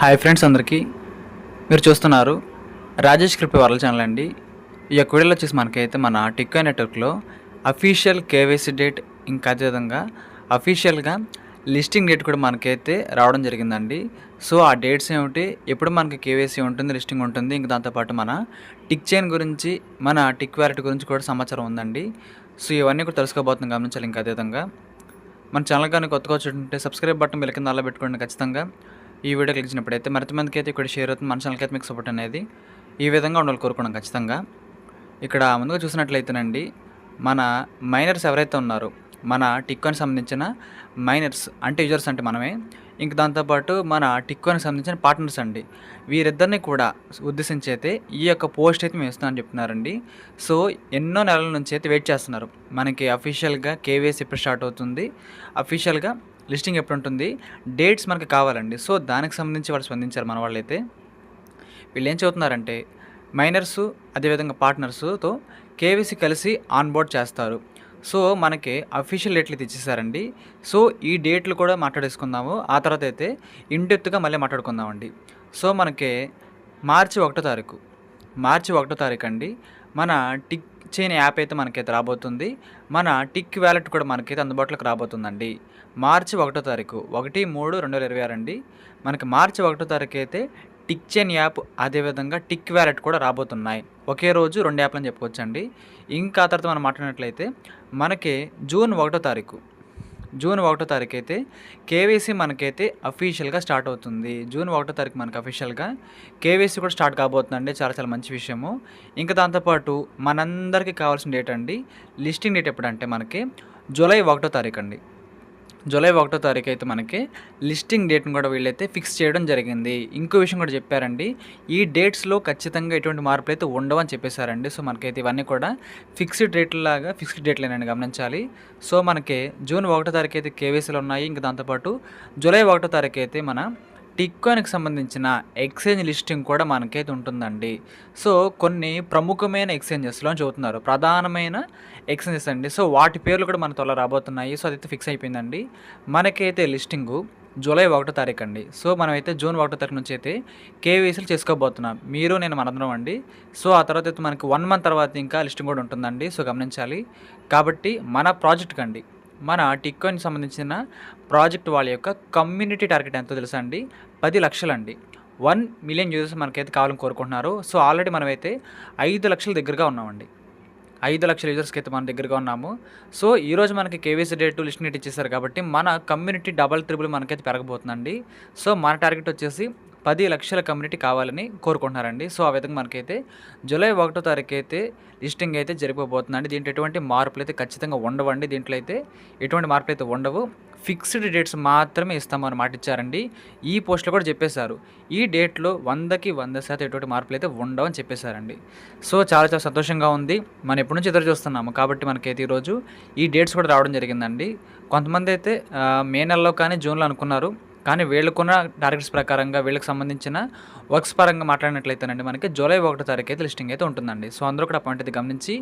Hi friends అందరికీ. మీరు చూస్తున్నారు రాజేష్ కృపి వరల ఛానల్ అండి. ఈ యొక్క వీడియోలో వచ్చేసి మనకైతే మన టిక్కో నెట్వర్క్లో అఫీషియల్ కేవైసీ డేట్ ఇంకా అదేవిధంగా అఫీషియల్గా లిస్టింగ్ డేట్ కూడా మనకైతే రావడం జరిగిందండి. సో ఆ డేట్స్ ఏమిటి? ఎప్పుడు మనకి కేవైసీ ఉంటుంది లిస్టింగ్ ఉంటుంది? ఇంకా దాంతోపాటు మన టిక్ చైన్ గురించి మన టిక్ వ్యాలెట్ గురించి కూడా సమాచారం ఉందండి. సో ఇవన్నీ కూడా తెలుసుకోబోతున్నాం గమనించాలి ఇంకా అదేవిధంగా మన ఛానల్ కానీ కొత్తగా వచ్చుంటే సబ్స్క్రైబ్ బటన్ బిల్ కింద అలా పెట్టుకోండి ఖచ్చితంగా. ఈ వీడియో క్లిక్ చేసినప్పుడైతే మరింత మందికి అయితే ఇక్కడ షేర్ అవుతుంది మన ఛానల్కి అయితే మీకు సపోర్ట్ అనేది. ఈ విధంగా ఉండాలి కోరుకున్నాం ఖచ్చితంగా. ఇక్కడ ముందుగా చూసినట్లయితేనండి మన మైనర్స్ ఎవరైతే ఉన్నారో మన టిక్కోని సంబంధించిన మైనర్స్ అంటే యూజర్స్ అంటే మనమే. ఇంక దాంతోపాటు మన టిక్కోని సంబంధించిన పార్ట్నర్స్ అండి. వీరిద్దరిని కూడా ఉద్దేశించి అయితే ఈ యొక్క పోస్ట్ అయితే మేము ఇస్తామని చెప్తున్నారండి. సో ఎన్నో నెలల నుంచి అయితే వెయిట్ చేస్తున్నారు. మనకి అఫీషియల్గా కేవీఎస్ ఇప్పుడు స్టార్ట్ అవుతుంది. అఫీషియల్గా లిస్టింగ్ ఎప్పుడు ఉంటుంది డేట్స్ మనకి కావాలండి. సో దానికి సంబంధించి వాళ్ళు స్పందించారు మన వాళ్ళైతే. వీళ్ళు ఏం చదువుతున్నారంటే మైనర్స్ అదేవిధంగా పార్ట్నర్స్తో కేవీసీ కలిసి ఆన్బోర్డ్ చేస్తారు. సో మనకి అఫీషియల్ డేట్లు అయితే ఇచ్చేసారండి. సో ఈ డేట్లు కూడా మాట్లాడేసుకుందాము. ఆ తర్వాత అయితే ఇండెప్త్గా మళ్ళీ మాట్లాడుకుందామండి. సో మనకి మార్చి ఒకటో తారీఖు. మార్చి ఒకటో తారీఖు అండి. మన టిక్ చేయని యాప్ అయితే మనకైతే రాబోతుంది. మన టిక్ వ్యాలెట్ కూడా మనకైతే అందుబాటులోకి రాబోతుందండి. మార్చి ఒకటో తారీఖు. ఒకటి మూడు రెండు వేల ఇరవై ఆరు అండి. మనకి మార్చి ఒకటో తారీఖు అయితే టిక్ చెన్ యాప్ అదేవిధంగా టిక్ వ్యాలెట్ కూడా రాబోతున్నాయి. ఒకే రోజు రెండు యాప్లు అని చెప్పుకోవచ్చండి. ఇంకా తర్వాత మనం మాట్లాడినట్లయితే మనకి జూన్ ఒకటో తారీఖు. జూన్ ఒకటో తారీఖు అయితే కేవైసీ మనకైతే అఫీషియల్గా స్టార్ట్ అవుతుంది. జూన్ ఒకటో తారీఖు మనకి అఫీషియల్గా కేవైసీ కూడా స్టార్ట్ కాబోతుందండి. చాలా చాలా మంచి విషయము. ఇంకా దాంతోపాటు మనందరికీ కావాల్సిన డేట్ అండి. లిస్టింగ్ డేట్ ఎప్పుడంటే మనకి జూలై ఒకటో తారీఖు అండి. జూలై ఒకటో తారీఖు అయితే మనకి లిస్టింగ్ డేట్ని కూడా వీళ్ళైతే ఫిక్స్ చేయడం జరిగింది. ఇంకో విషయం కూడా చెప్పారండి. ఈ డేట్స్లో ఖచ్చితంగా ఎటువంటి మార్పులు అయితే ఉండవని చెప్పేశారండి. సో మనకైతే ఇవన్నీ కూడా ఫిక్స్డ్ రేట్లలాగా ఫిక్స్డ్ డేట్లేనండి గమనించాలి. సో మనకి జూన్ ఒకటో తారీఖు అయితే కేవీసీలు ఉన్నాయి. ఇంకా దాంతోపాటు జూలై ఒకటో తారీఖు అయితే మన టిక్కానికి సంబంధించిన ఎక్స్చేంజ్ లిస్టింగ్ కూడా మనకైతే ఉంటుందండి. సో కొన్ని ప్రముఖమైన ఎక్స్చేంజెస్లో చదువుతున్నారు ప్రధానమైన ఎక్స్చేంజెస్ అండి. సో వాటి పేర్లు కూడా మన త్వరలో రాబోతున్నాయి. సో అదైతే ఫిక్స్ అయిపోయిందండి. మనకైతే లిస్టింగు జూలై ఒకటో తారీఖు అండి. సో మనమైతే జూన్ ఒకటో తారీఖు నుంచి అయితే కేవీసీలు చేసుకోబోతున్నాం. మీరు నేను మనందరం అండి. సో ఆ తర్వాత అయితే మనకి వన్ మంత్ తర్వాత ఇంకా లిస్టింగ్ కూడా ఉంటుందండి. సో గమనించాలి. కాబట్టి మన ప్రాజెక్ట్కి అండి మన టిక్కోయిన్ సంబంధించిన ప్రాజెక్ట్ వాళ్ళ యొక్క కమ్యూనిటీ టార్గెట్ ఎంతో తెలుసా అండి? పది లక్షలండి. వన్ మిలియన్ యూజర్స్ మనకైతే కావాలని కోరుకుంటున్నారు. సో ఆల్రెడీ మనమైతే ఐదు లక్షల దగ్గరగా ఉన్నామండి. ఐదు లక్షల యూజర్స్కి అయితే మన దగ్గరగా ఉన్నాము. సో ఈరోజు మనకి కేవీసీ డేట్ లిస్ట్ డేట్ ఇచ్చేసారు కాబట్టి మన కమ్యూనిటీ డబల్ త్రిబుల్ మనకైతే పెరగబోతుందండి. సో మన టార్గెట్ వచ్చేసి పది లక్షల కమ్యూనిటీ కావాలని కోరుకుంటున్నారండి. సో ఆ విధంగా మనకైతే జూలై ఒకటో తారీఖు అయితే లిస్టింగ్ అయితే జరిగిపోతుందండి దీంట్లో ఎటువంటి మార్పులు అయితే ఖచ్చితంగా ఉండవండి. దీంట్లో అయితే ఎటువంటి మార్పులు అయితే ఉండవు. ఫిక్స్డ్ డేట్స్ మాత్రమే ఇస్తామని మాట ఇచ్చారండి. ఈ పోస్ట్లో కూడా చెప్పేశారు. ఈ డేట్లో వందకి వంద శాతం ఎటువంటి మార్పులు అయితే ఉండవని చెప్పేశారండి. సో చాలా చాలా సంతోషంగా ఉంది. మనం ఎప్పటి నుంచి ఎదురు చూస్తున్నాము? కాబట్టి మనకైతే ఈరోజు ఈ డేట్స్ కూడా రావడం జరిగిందండి. కొంతమంది అయితే మే నెలలో కానీ జూన్లో అనుకున్నారు. కానీ వీళ్ళకున్న టార్గెట్స్ ప్రకారంగా వీళ్ళకి సంబంధించిన వర్క్స్ పరంగా మాట్లాడినట్లయితేనండి మనకి జూలై ఒకటో తారీఖు అయితే లిస్టింగ్ అయితే ఉంటుందండి. సో అందరూ కూడా పాయింట్ అయితే గమనించి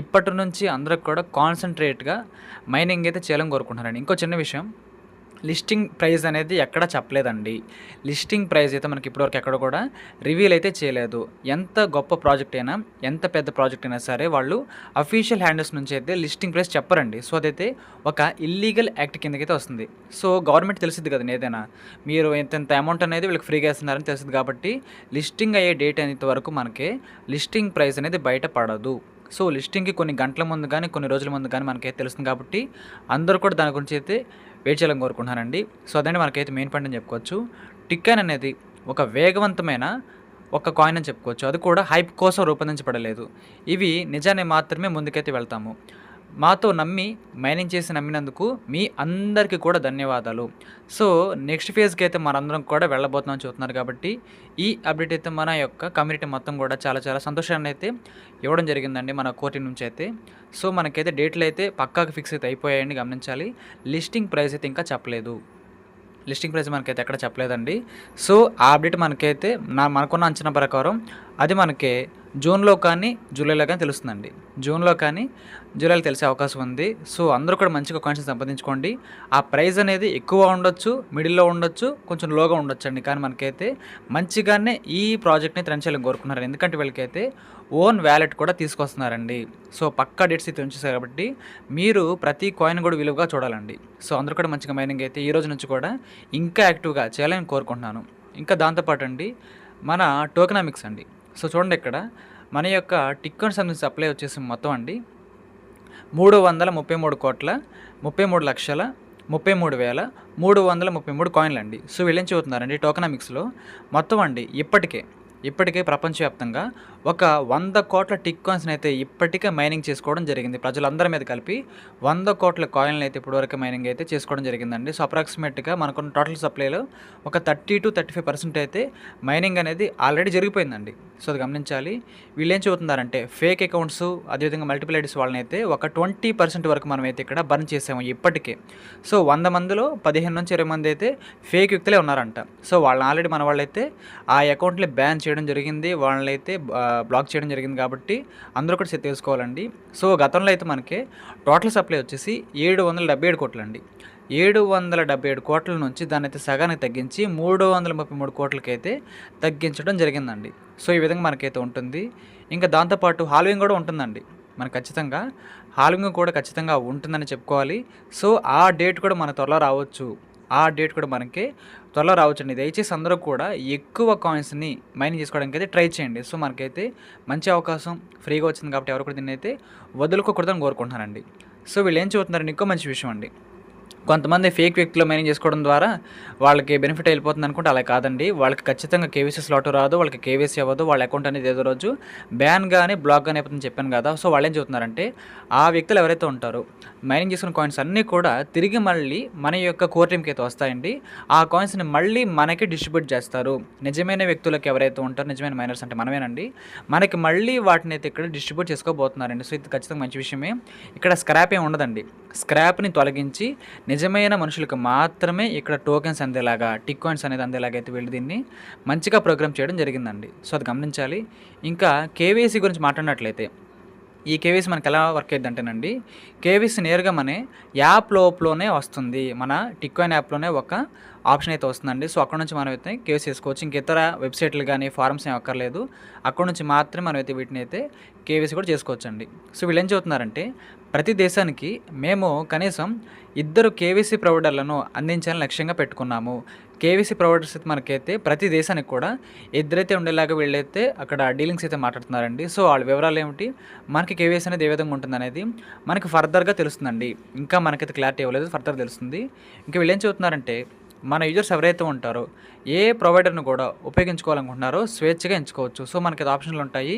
ఇప్పటి నుంచి అందరూ కూడా కాన్సన్ట్రేట్గా మైనింగ్ అయితే చేయాలని కోరుకుంటున్నారండి. ఇంకో చిన్న విషయం లిస్టింగ్ ప్రైస్ అనేది ఎక్కడ చెప్పలేదండి. లిస్టింగ్ ప్రైస్ అయితే మనకి ఇప్పటివరకు ఎక్కడ కూడా రివీల్ అయితే చేయలేదు. ఎంత గొప్ప ప్రాజెక్ట్ అయినా ఎంత పెద్ద ప్రాజెక్ట్ అయినా సరే వాళ్ళు అఫీషియల్ హ్యాండిల్స్ నుంచి అయితే లిస్టింగ్ ప్రైస్ చెప్పరండి. సో అదైతే ఒక ఇల్లీగల్ యాక్ట్ కిందకైతే వస్తుంది. సో గవర్నమెంట్ తెలిసింది కదా ఏదైనా. మీరు ఇంత ఎంత అమౌంట్ అనేది వీళ్ళకి ఫ్రీగా ఇస్తున్నారని తెలిసింది కాబట్టి లిస్టింగ్ అయ్యే డేట్ అనేది వరకు మనకి లిస్టింగ్ ప్రైస్ అనేది బయట పడదు. సో లిస్టింగ్కి కొన్ని గంటల ముందు కానీ కొన్ని రోజుల ముందు కానీ మనకైతే తెలుస్తుంది కాబట్టి అందరూ కూడా దాని గురించి అయితే వెయిట్ చేయాలని కోరుకుంటున్నానండి. సో అదండి మనకైతే మెయిన్ పాయింట్ అని చెప్పుకోవచ్చు. టిక్కాన్ అనేది ఒక వేగవంతమైన ఒక కాయిన్ అని చెప్పుకోవచ్చు. అది కూడా హైప్ కోసం రూపొందించబడలేదు. ఇవి నిజాన్ని మాత్రమే ముందుకైతే వెళ్తాము. మాతో నమ్మి మైనింగ్ చేసి నమ్మినందుకు మీ అందరికీ కూడా ధన్యవాదాలు. సో నెక్స్ట్ ఫేజ్కి అయితే మనందరం కూడా వెళ్ళబోతున్నాం చూస్తున్నారు కాబట్టి ఈ అప్డేట్ అయితే మన యొక్క కమ్యూనిటీ మొత్తం కూడా చాలా చాలా సంతోషాన్ని అయితే ఇవ్వడం జరిగిందండి మన కోర్టు నుంచి అయితే. సో మనకైతే డేట్లు అయితే పక్కాకి ఫిక్స్ అయితే అయిపోయాయని గమనించాలి. లిస్టింగ్ ప్రైస్ అయితే ఇంకా చెప్పలేదు. లిస్టింగ్ ప్రైస్ మనకైతే ఎక్కడ చెప్పలేదండి. సో ఆ అప్డేట్ మనకైతే నా మనకున్న అంచనా ప్రకారం అది మనకి జూన్లో కానీ జూలైలో కానీ తెలుస్తుందండి. జూన్లో కానీ జూలైలో తెలిసే అవకాశం ఉంది. సో అందరూ కూడా మంచిగా కాయిన్స్ సంపాదించుకోండి. ఆ ప్రైస్ అనేది ఎక్కువ ఉండొచ్చు మిడిల్లో ఉండొచ్చు కొంచెం లోగా ఉండొచ్చు అండి కానీ మనకైతే మంచిగానే ఈ ప్రాజెక్ట్ని రన్ చేయాలని కోరుకున్నారు ఎందుకంటే వీళ్ళకైతే ఓన్ వ్యాలెట్ కూడా తీసుకొస్తున్నారండి. సో పక్కా డేట్స్ అయితే ఉంచేసారు కాబట్టి మీరు ప్రతి కాయిన్ కూడా విలువగా చూడాలండి. సో అందరూ కూడా మంచిగా మైనింగ్ అయితే ఈ రోజు నుంచి కూడా ఇంకా యాక్టివ్గా చేయాలని కోరుకుంటున్నాను. ఇంకా దాంతోపాటు అండి మన టోకనామిక్స్ అండి. సో చూడండి ఇక్కడ మన యొక్క టిక్కన్ సంబంధించి సప్లై వచ్చేసి మొత్తం అండి మూడు వందల ముప్పై మూడు కోట్ల ముప్పై మూడు లక్షల ముప్పై మూడు వేల మూడు వందల ముప్పై మూడు కాయిన్లు అండి సో వీళ్ళేం చదువుతున్నారండి టోకనామిక్స్లో మొత్తం అండి ఇప్పటికే ఇప్పటికే ప్రపంచవ్యాప్తంగా ఒక వంద కోట్ల టిక్ కాయిన్స్ని అయితే ఇప్పటికే మైనింగ్ చేసుకోవడం జరిగింది. ప్రజలందరి మీద కలిపి వంద కోట్ల కాయిన్లు అయితే ఇప్పటివరకు మైనింగ్ అయితే చేసుకోవడం జరిగిందండి. సో అప్రాక్సిమేట్గా మనకున్న టోటల్ సప్లైలో ఒక thirty to thirty five percent అయితే మైనింగ్ అనేది ఆల్రెడీ జరిగిపోయిందండి. సో అది గమనించాలి. వీళ్ళు ఏం చెబుతున్నారంటే ఫేక్ అకౌంట్స్ అదేవిధంగా మల్టిపుల్ ఐడీస్ వాళ్ళని అయితే ఒక ట్వంటీ పర్సెంట్ వరకు మనం అయితే ఇక్కడ బర్న్ చేసాము ఇప్పటికే. సో వంద మందిలో పదిహేను నుంచి ఇరవై మంది అయితే ఫేక్ వ్యక్తులే ఉన్నారంట. సో వాళ్ళని ఆల్రెడీ మన వాళ్ళైతే ఆ అకౌంట్ని బ్యాన్ చేయడం జరిగింది వాళ్ళని అయితే బ్లాక్ చేయడం జరిగింది కాబట్టి అందరూ కూడా తెలుసుకోవాలండి సో గతంలో అయితే మనకి టోటల్ సప్లై వచ్చేసి ఏడు వందల డెబ్బై ఏడు కోట్లండి. ఏడు వందల డెబ్బై ఏడు కోట్ల నుంచి దాన్ని అయితే సగానికి తగ్గించి మూడు వందల ముప్పై మూడు కోట్లకైతే తగ్గించడం జరిగిందండి. సో ఈ విధంగా మనకైతే ఉంటుంది. ఇంకా దాంతోపాటు హాల్వింగ్ కూడా ఉంటుందండి. మనకు ఖచ్చితంగా హాల్వింగ్ కూడా ఖచ్చితంగా ఉంటుందని చెప్పుకోవాలి. సో ఆ డేట్ కూడా మన త్వరలో రావచ్చు. ఆ డేట్ కూడా మనకి త్వరలో రావచ్చండి. దయచేసి అందరూ కూడా ఎక్కువ కాయిన్స్ని మైనింగ్ చేసుకోవడానికి అయితే ట్రై చేయండి. సో మనకైతే మంచి అవకాశం ఫ్రీగా వచ్చింది కాబట్టి ఎవరు కూడా దీన్ని అయితే వదులుకోకూడదని కోరుకుంటున్నానండి. సో వీళ్ళు ఏం చెబుతున్నారండి? ఇంకో మంచి విషయం అండి. కొంతమంది ఫేక్ వ్యక్తులు మైనింగ్ చేసుకోవడం ద్వారా వాళ్ళకి బెనిఫిట్ వెళ్ళిపోతుంది అనుకుంటే అలా కాదండి. వాళ్ళకి ఖచ్చితంగా కేవీసీ స్లాట్ రాదు వాళ్ళకి కేవీసీ అవ్వదు వాళ్ళ అకౌంట్ అనేది ఏదో రోజు బ్యాన్ కానీ బ్లాక్ కానీ అయిపోతుందని చెప్పాను కదా. సో వాళ్ళు ఏం చెబుతున్నారంటే ఆ వ్యక్తులు ఎవరైతే ఉంటారో మైనింగ్ చేసుకున్న కాయిన్స్ అన్నీ కూడా తిరిగి మళ్ళీ మన యొక్క కోర్ టీమ్కి అయితే వస్తాయండి. ఆ కాయిన్స్ని మళ్ళీ మనకి డిస్ట్రిబ్యూట్ చేస్తారు. నిజమైన వ్యక్తులకు ఎవరైతే ఉంటారో నిజమైన మైనర్స్ అంటే మనమేనండి. మనకి మళ్ళీ వాటిని అయితే ఇక్కడ డిస్ట్రిబ్యూట్ చేసుకోబోతున్నారండి. సో ఇది ఖచ్చితంగా మంచి విషయమే. ఇక్కడ స్క్రాప్ ఏమి ఉండదండి. స్క్రాప్ని తొలగించి నిజమైన మనుషులకు మాత్రమే ఇక్కడ టోకెన్స్ అందేలాగా టిక్ కాయిన్స్ అనేది అందేలాగా అయితే వెళ్ళి దీన్ని మంచిగా ప్రోగ్రామ్ చేయడం జరిగిందండి. సో అది గమనించాలి. ఇంకా కేవీసీ గురించి మాట్లాడినట్లయితే ఈ కేవీసీ మనకి ఎలా వర్క్ అయ్యింది అంటేనండి కేవీసీ నేరుగా మన యాప్ లోపలనే వస్తుంది. మన టిక్కాయిన్ యాప్లోనే ఒక ఆప్షన్ అయితే వస్తుందండి. సో అక్కడ నుంచి మనం అయితే చేసుకోవచ్చు ఇంక ఇతర వెబ్సైట్లు కానీ ఫారమ్స్ ఏం అక్కర్లేదు. అక్కడ నుంచి మాత్రమే మనం అయితే వీటిని అయితే కేవీసీ కూడా చేసుకోవచ్చండి. సో వీళ్ళు ఏం చెబుతున్నారంటే ప్రతి దేశానికి మేము కనీసం ఇద్దరు కేవీసీ ప్రొవైడర్లను అందించాలని లక్ష్యంగా పెట్టుకున్నాము. కేవీసీ ప్రొవైడర్స్ అయితే మనకైతే ప్రతి దేశానికి కూడా ఇద్దరైతే ఉండేలాగా వీళ్ళైతే అక్కడ డీలింగ్స్ అయితే మాట్లాడుతున్నారండి. సో వాళ్ళ వివరాలు ఏమిటి? మనకి కేవీసీ అనేది ఏ విధంగా ఉంటుంది అనేది మనకి ఫర్దర్గా తెలుస్తుందండి. ఇంకా మనకైతే క్లారిటీ ఇవ్వలేదు ఫర్దర్ తెలుస్తుంది. ఇంకా వీళ్ళు ఏం చెబుతున్నారంటే మన యూజర్స్ ఎవరైతే ఉంటారో ఏ ప్రొవైడర్ను కూడా ఉపయోగించుకోవాలనుకుంటున్నారో స్వేచ్ఛగా ఎంచుకోవచ్చు. సో మనకి అది ఆప్షన్లు ఉంటాయి.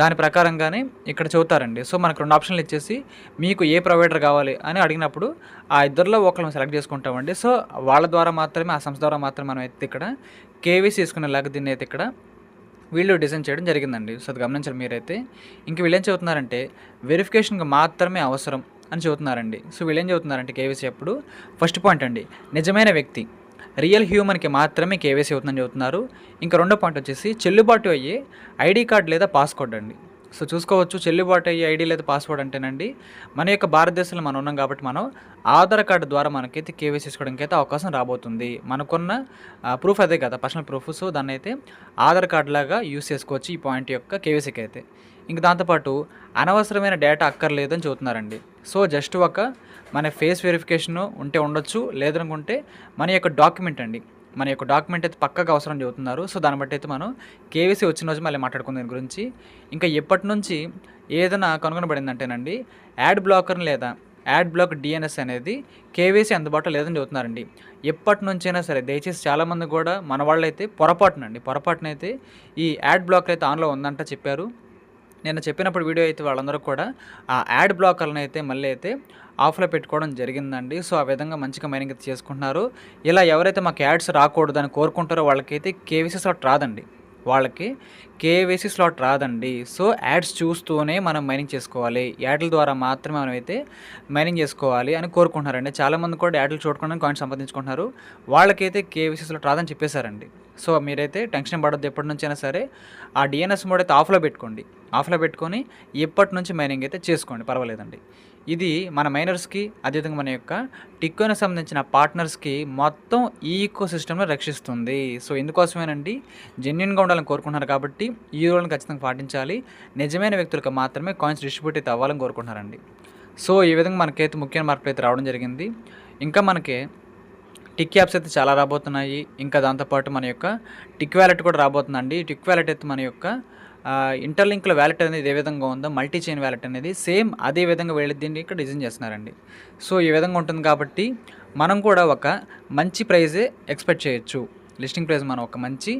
దాని ప్రకారంగానే ఇక్కడ చెబుతారండి. సో మనకు రెండు ఆప్షన్లు ఇచ్చేసి మీకు ఏ ప్రొవైడర్ కావాలి అని అడిగినప్పుడు ఆ ఇద్దరిలో ఒకళ్ళని సెలెక్ట్ చేసుకుంటామండి. సో వాళ్ళ ద్వారా మాత్రమే ఆ సంస్థ ద్వారా మాత్రమే మనం అయితే ఇక్కడ కేవీసీ తీసుకునేలాగా దీన్ని అయితే ఇక్కడ వీళ్ళు డిజైన్ చేయడం జరిగిందండి. సో అది గమనించాలి మీరైతే. ఇంక వీళ్ళు ఏం చెబుతున్నారంటే వెరిఫికేషన్కి మాత్రమే అవసరం అని చెబుతున్నారండి. సో వీళ్ళు ఏం చెబుతున్నారంటే కేవీసీ అప్పుడు ఫస్ట్ పాయింట్ అండి నిజమైన వ్యక్తి. రియల్ హ్యూమన్కి మాత్రమే కేవైసీ అవుతుందని చెబుతున్నారు. ఇంకా రెండో పాయింట్ వచ్చేసి చెల్లుబాటు అయ్యే ఐడి కార్డ్ లేదా పాస్వర్డ్ అండి. సో చూసుకోవచ్చు చెల్లుబాటు అయ్యే ఐడి లేదా పాస్వర్డ్ అంటేనండి మన యొక్క భారతదేశంలో మనం ఉన్నాం కాబట్టి మనం ఆధార్ కార్డు ద్వారా మనకైతే కేవైసీ చేసుకోవడానికి అయితే అవకాశం రాబోతుంది. మనకున్న ప్రూఫ్ అదే కదా పర్సనల్ ప్రూఫ్. సో దాన్ని అయితే ఆధార్ కార్డు లాగా యూస్ చేసుకోవచ్చు ఈ పాయింట్ యొక్క కేవైసీకి అయితే ఇంక దాంతోపాటు అనవసరమైన డేటా అక్కర్లేదని చెబుతున్నారండి. సో జస్ట్ ఒక మన ఫేస్ వెరిఫికేషన్ ఉంటే ఉండొచ్చు లేదనుకుంటే మన యొక్క డాక్యుమెంట్ అండి. మన యొక్క డాక్యుమెంట్ అయితే పక్కగా అవసరం చెబుతున్నారు. సో దాన్ని బట్టి అయితే మనం కేవీసీ వచ్చిన రోజు మళ్ళీ మాట్లాడుకుందాం దాని గురించి. ఇంకా ఎప్పటి నుంచి ఏదైనా కనుగొనబడిందంటేనండి యాడ్ బ్లాకర్ లేదా యాడ్ బ్లాక్ డిఎన్ఎస్ అనేది కేవీసీ అందుబాటులో లేదని చెబుతున్నారండి. ఎప్పటి నుంచైనా సరే దయచేసి చాలామంది కూడా మన వాళ్ళైతే పొరపాటునండి. పొరపాటునైతే ఈ యాడ్ బ్లాక్ అయితే ఆన్లో ఉందంట చెప్పారు. నేను చెప్పినప్పుడు వీడియో అయితే వాళ్ళందరూ కూడా ఆ యాడ్ బ్లాకర్లను అయితే మళ్ళీ అయితే ఆఫ్లో పెట్టుకోవడం జరిగిందండి. సో ఆ విధంగా మంచిగా మైనింగ్ అయితే చేసుకుంటున్నారు. ఇలా ఎవరైతే మాకు యాడ్స్ రాకూడదని కోరుకుంటారో వాళ్ళకైతే కేవీసీ సాట్ రాదండి. వాళ్ళకి కేవైసీ స్లాట్ రాదండి. సో యాడ్స్ చూస్తూనే మనం మైనింగ్ చేసుకోవాలి. యాడ్ల ద్వారా మాత్రమే మనమైతే మైనింగ్ చేసుకోవాలి అని కోరుకుంటున్నారండి. చాలామంది కూడా యాడ్లు చూడకుండా కాయిన్స్ సంపాదించుకుంటున్నారు. వాళ్ళకైతే కేవైసీ స్లాట్ రాదని చెప్పేశారండి. సో మీరైతే టెన్షన్ పడద్దు ఎప్పటి నుంచైనా సరే. ఆ డిఎన్ఎస్ మోడ్ అయితే ఆఫ్లో పెట్టుకోండి. ఆఫ్లో పెట్టుకొని ఎప్పటి నుంచి మైనింగ్ అయితే చేసుకోండి. పర్వాలేదండి. ఇది మన మైనర్స్కి అదేవిధంగా మన యొక్క టిక్కోకి సంబంధించిన పార్ట్నర్స్కి మొత్తం ఈ ఈకో సిస్టమ్ను రక్షిస్తుంది. సో ఎందుకోసమేనండి? జెన్యున్గా ఉండాలని కోరుకుంటున్నారు కాబట్టి ఈ రోజులను ఖచ్చితంగా పాటించాలి. నిజమైన వ్యక్తులకు మాత్రమే కాయిన్స్ డిస్ట్రిబ్యూట్ అయితే అవ్వాలని కోరుకుంటున్నారండి. సో ఈ విధంగా మనకైతే ముఖ్యమైన మార్పులు అయితే రావడం జరిగింది. ఇంకా మనకి టిక్ యాప్స్ అయితే చాలా రాబోతున్నాయి. ఇంకా దాంతోపాటు మన యొక్క టిక్ వ్యాలెట్ కూడా రాబోతుందండి. టిక్ వ్యాలెట్ అయితే మన యొక్క ఇంటర్లింక్ల వ్యాలెట్ అనేది ఏ విధంగా ఉందో మల్టీ చైన్ వ్యాలెట్ అనేది సేమ్ అదే విధంగా వెళ్ళి ఇక్కడ డిజైన్ చేస్తున్నారండి. సో ఈ విధంగా ఉంటుంది కాబట్టి మనం కూడా ఒక మంచి ప్రైజే ఎక్స్పెక్ట్ చేయొచ్చు. లిస్టింగ్ ప్రైస్ మనం ఒక మంచి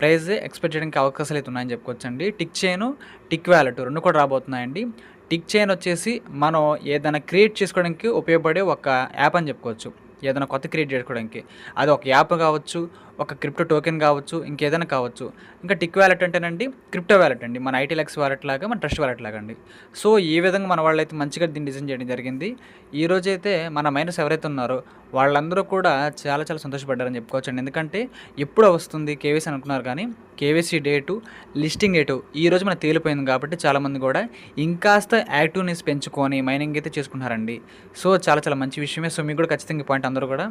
ప్రైజే ఎక్స్పెక్ట్ చేయడానికి అవకాశాలు అయితే ఉన్నాయని చెప్పుకోవచ్చండి. టిక్ చైన్ టిక్ వ్యాలెట్ రెండు కూడా రాబోతున్నాయండి. టిక్ చైన్ వచ్చేసి మనం ఏదైనా క్రియేట్ చేసుకోవడానికి ఉపయోగపడే ఒక యాప్ అని చెప్పుకోవచ్చు. ఏదైనా కొత్త క్రియేట్ చేసుకోవడానికి. అది ఒక యాప్ కావచ్చు ఒక క్రిప్టో టోకెన్ కావచ్చు ఇంకేదైనా కావచ్చు. ఇంకా టిక్ వ్యాలెట్ అంటేనండి క్రిప్టో వ్యాలెట్ అండి. మన ఐటీలెక్స్ వ్యాలెట్ లాగా మన ట్రస్ట్ వ్యాలెట్ లాగా అండి. సో ఈ విధంగా మన వాళ్ళైతే మంచిగా దీన్ని డిజైన్ చేయడం జరిగింది ఈ రోజైతే మన మైనస్ ఎవరైతే ఉన్నారో వాళ్ళందరూ కూడా చాలా చాలా సంతోషపడ్డారని చెప్పుకోవచ్చండి. ఎందుకంటే ఎప్పుడు వస్తుంది కేవీసీ అనుకున్నారు కానీ కేవీసీ డేటు లిస్టింగ్ డేటు ఈ రోజు మనకు తేలిపోయింది కాబట్టి చాలామంది కూడా ఇంకాస్త యాక్టివ్నెస్ పెంచుకొని మైనింగ్ అయితే చేసుకున్నారండి సో చాలా చాలా మంచి విషయమే. సో మీకు కూడా ఖచ్చితంగా పాయింట్ అందరూ కూడా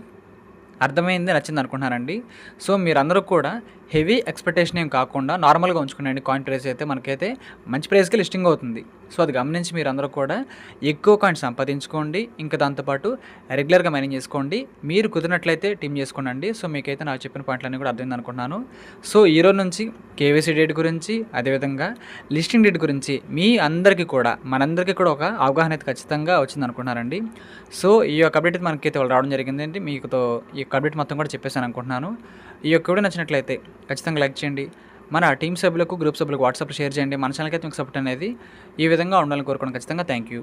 అర్థమైంది నచ్చింది అనుకుంటున్నానండి సో మీరందరూ కూడా హెవీ ఎక్స్పెక్టేషన్ ఏం కాకుండా నార్మల్గా ఉంచుకునేయండి కాయిన్ ప్రైస్ అయితే మనకైతే మంచి ప్రైస్కి లిస్టింగ్ అవుతుంది. సో అది గమనించి మీరందరూ కూడా ఎక్కువ కాయిన్ సంపాదించుకోండి. ఇంకా దాంతోపాటు రెగ్యులర్గా మైనింగ్ చేసుకోండి. మీరు కుదిరినట్లయితే టీమ్ చేసుకోండి సో మీకైతే నాకు చెప్పిన పాయింట్లన్నీ కూడా అర్థమైంది అనుకుంటున్నాను. సో ఈరోజు నుంచి కేవైసీ డేట్ గురించి అదేవిధంగా లిస్టింగ్ డేట్ గురించి మీ అందరికీ కూడా మనందరికీ కూడా ఒక అవగాహన అయితే ఖచ్చితంగా వచ్చింది అనుకున్నారండి సో ఈ యొక్క అప్డేట్ అయితే మనకైతే వాళ్ళు రావడం జరిగిందండి. మీకుతో ఈ యొక్క అప్డేట్ మొత్తం కూడా చెప్పేసాను అనుకుంటున్నాను. ఈ యొక్క కూడా నచ్చినట్లయితే ఖచ్చితంగా లైక్ చేయండి. మన టీం సభ్యులకు గ్రూప్ సభ్యులకు వాట్సాప్లో షేర్ చేయండి. మన ఛానల్కి అయితే మీకు సపోర్ట్ అనేది ఈ విధంగా ఉండాలని కోరుకోవడం ఖచ్చితంగా థ్యాంక్ యూ.